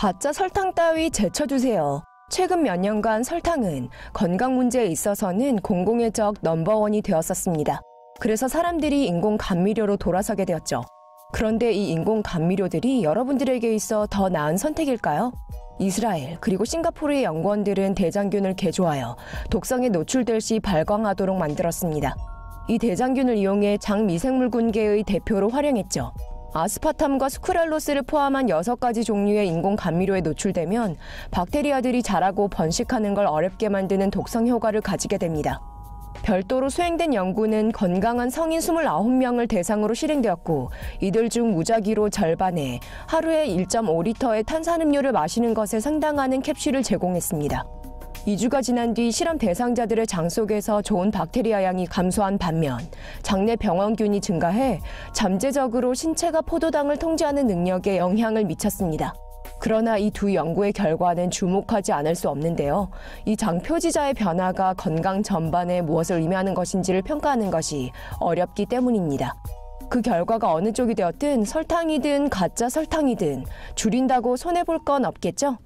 가짜 설탕 따위 제쳐두세요. 최근 몇 년간 설탕은 건강 문제에 있어서는 공공의 적 넘버원이 되었었습니다. 그래서 사람들이 인공 감미료로 돌아서게 되었죠. 그런데 이 인공 감미료들이 여러분들에게 있어 더 나은 선택일까요? 이스라엘 그리고 싱가포르의 연구원들은 대장균을 개조하여 독성에 노출될 시 발광하도록 만들었습니다. 이 대장균을 이용해 장미생물군계의 대표로 활용했죠. 아스파탐과 스쿠랄로스를 포함한 6가지 종류의 인공 감미료에 노출되면 박테리아들이 자라고 번식하는 걸 어렵게 만드는 독성 효과를 가지게 됩니다. 별도로 수행된 연구는 건강한 성인 29명을 대상으로 실행되었고 이들 중 무작위로 절반에 하루에 1.5리터의 탄산음료를 마시는 것에 상당하는 캡슐을 제공했습니다. 2주가 지난 뒤 실험 대상자들의 장 속에서 좋은 박테리아 양이 감소한 반면 장내 병원균이 증가해 잠재적으로 신체가 포도당을 통제하는 능력에 영향을 미쳤습니다. 그러나 이 두 연구의 결과는 주목하지 않을 수 없는데요. 이 장 표지자의 변화가 건강 전반에 무엇을 의미하는 것인지를 평가하는 것이 어렵기 때문입니다. 그 결과가 어느 쪽이 되었든 설탕이든 가짜 설탕이든 줄인다고 손해볼 건 없겠죠?